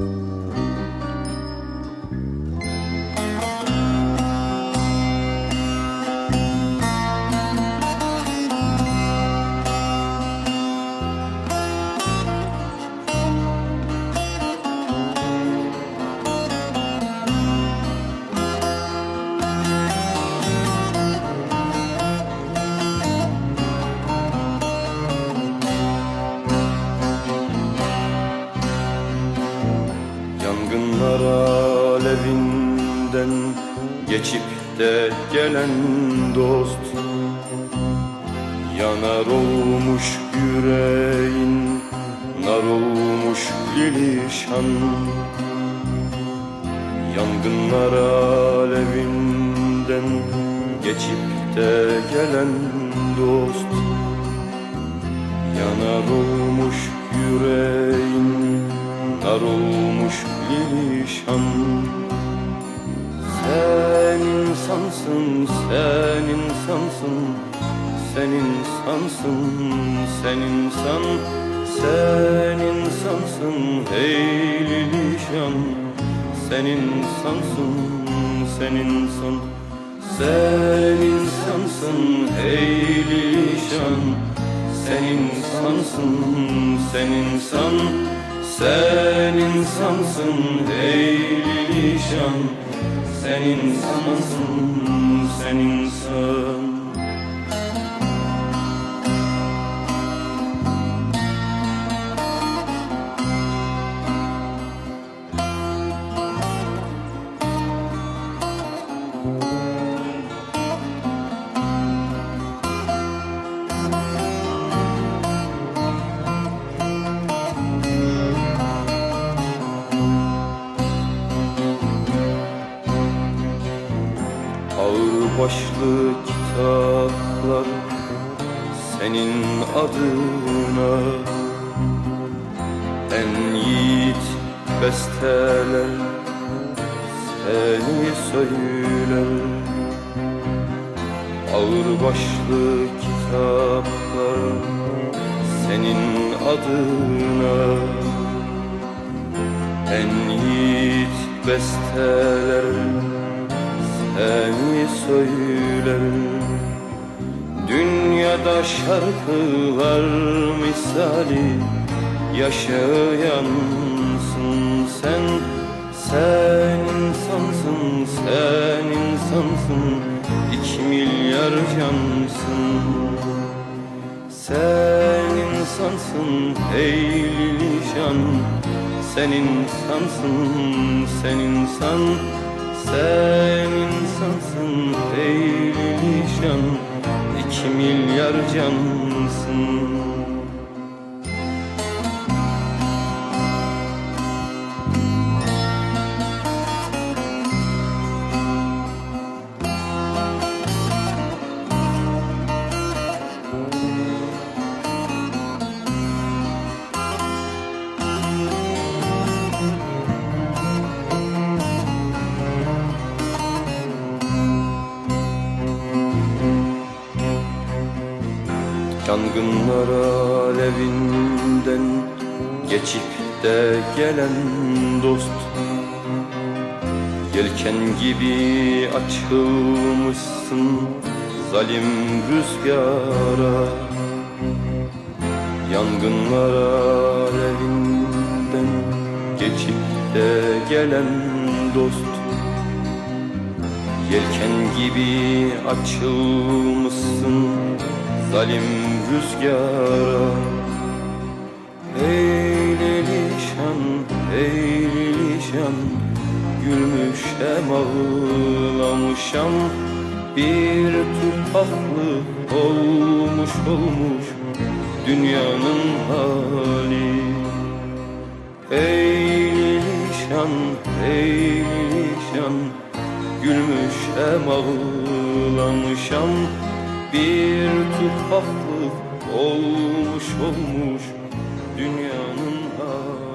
Yangınlar geçip de gelen dost. Yanar olmuş yüreğin, nar olmuş lilişan. Yangınlar alevinden geçip de gelen dost. Yanar olmuş yüreğin, nar olmuş lilişan insansın, sen insansın Sen insansın, sen insan Sen insansın hey lilişan Sen insansın, sen insan Sen insansın hey lilişan Sen insansın, sen insan Sen insansın ey lilişan Sen insansın, sen insan başlı kitaplar senin adına. En yiğit besteler seni söyler. Ağır başlı kitaplar senin adına. En yiğit besteler seni söyler Dünyada şarkılar misali yaşayansın sen Sen insansın, sen insansın İki milyar cansın. Sen insansın ey lilişan Sen insansın, sen insan Sen insansın ey lilişan İki milyar cansın Yangınlar alevinden geçip de gelen dost. Yelken gibi açılmışsın zalim rüzgara. Yangınlar alevinden geçip de gelen dost. Yelken gibi açılmışsın zalim rüzgara Ey lelişan, ey lelişan Gülmüşem ağlamışam Bir tufaklı olmuş olmuş Dünyanın hali. Ey lelişan, ey lelişan Gülmüşem ağlamışam Bir tuhaflık olmuş olmuş Dünyanın hali